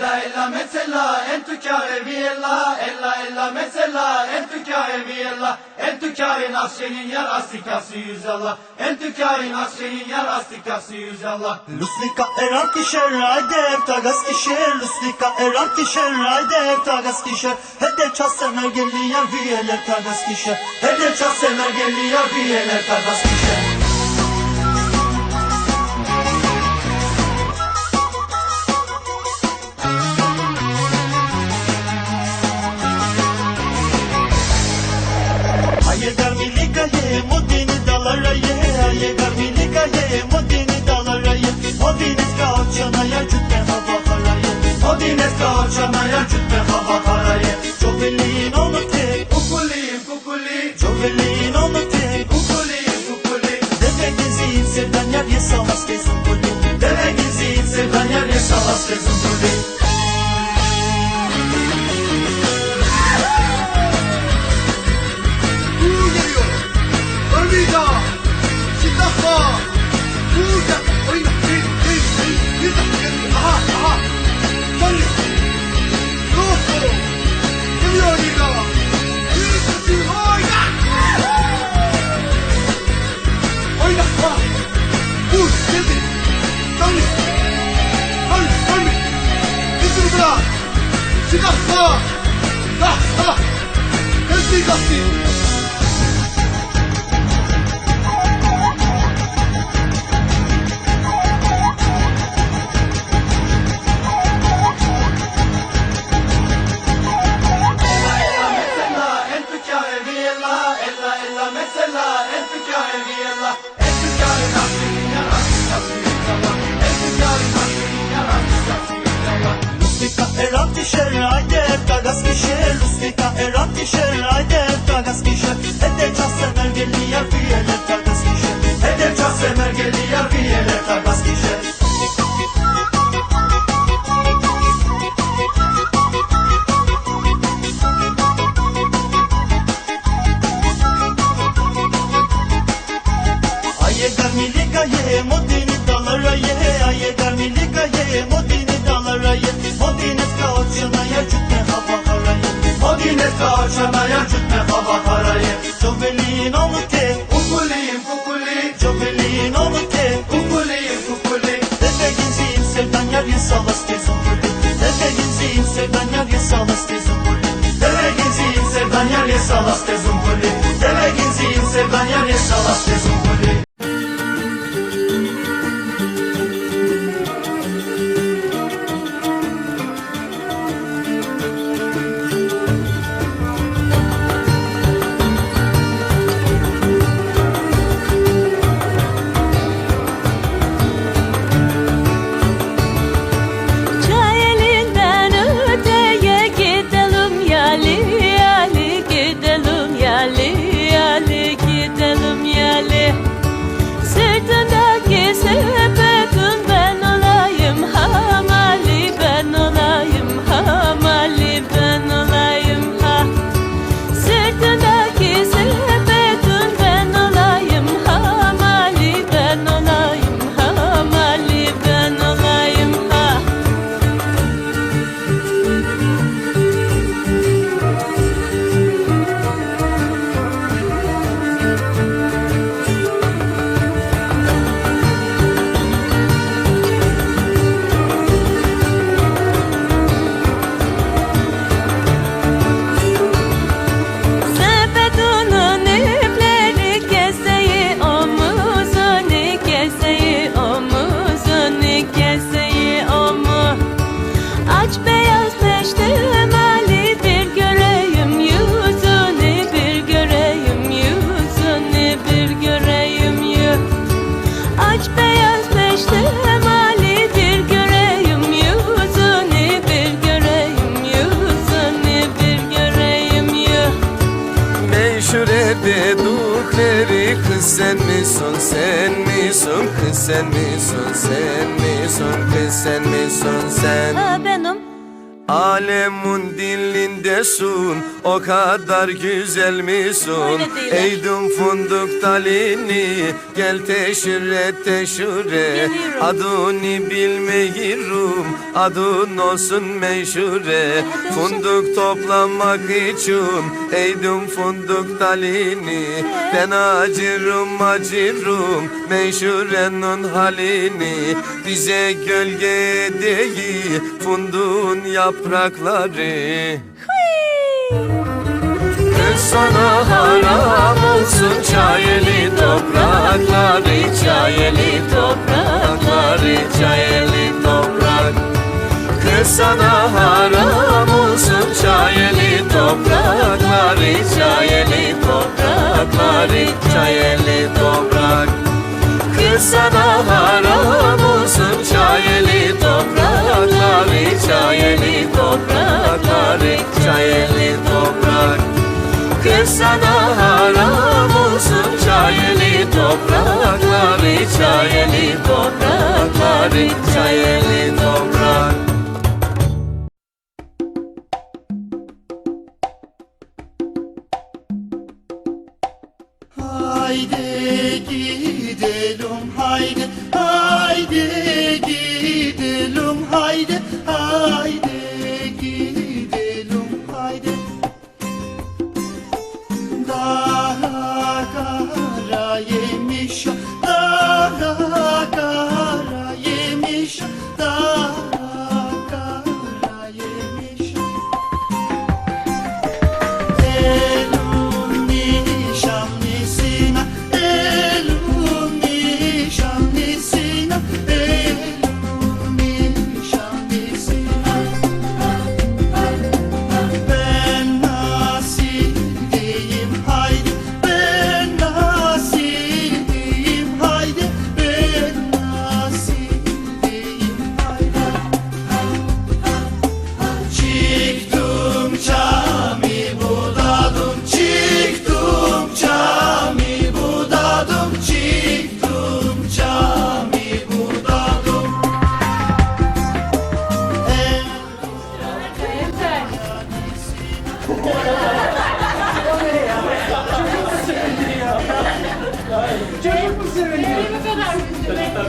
Ella ella mesela en tükare viella. Ella ella mesela en tükare viella. En tükare nasrenin yar astikası yüzallah En tükare nasrenin yar astikası yüzallah Lusnika eran kişer rayde tagas kişer Lusnika eran kişer rayde tagas kişer Hede ças semer gelli yar viyeler tagas kişer Hede ças semer gelli yar viyeler tagas kişer haraye Modines ka oçana ya cütte hava haraye Çoveliğin onu te Kukuliyim kukuli. Çoveliğin onu te Kukuliyim kukuli Deve geziyim sevdan yar ye savas kezim kuli Deve geziyim sevdan sim. Kişer rayde tagas kişer. Lustika eran kişer rayde tagas kişer. Hede ças semer gelli yar viyeler tagas kişer geziyim sevdan yar ye savas tezim kuli Deve geziyim sevdan yar ye savas tezim kuli Deve geziyim sevdan yar ye savas tezim kız sen misin sen misin? Kız sen misin sen misin? Kız sen misin sen? Ha benim Alemun dilindesun O kadar güzel misun. Eydum funduk talini Gel teşire Geliyorum. Adını bilmeyirum Adın olsun meşhure. Funduk toplamak için Eydum funduk talini. Ben acırım acırım Meşhurenin halini. Bize gölge değil Funduğun yaprakları Kız sana haram olsun çayeli toprakları Çayeli toprakları Çayeli toprak. Kız sana haram olsun çayeli toprakları Çayeli toprakları Çayeli toprak. Kız sana haram olsun çayeli sana haram olsun. Çayeli toprakları Çayeli toprakları Çayeli toprak Bir dakika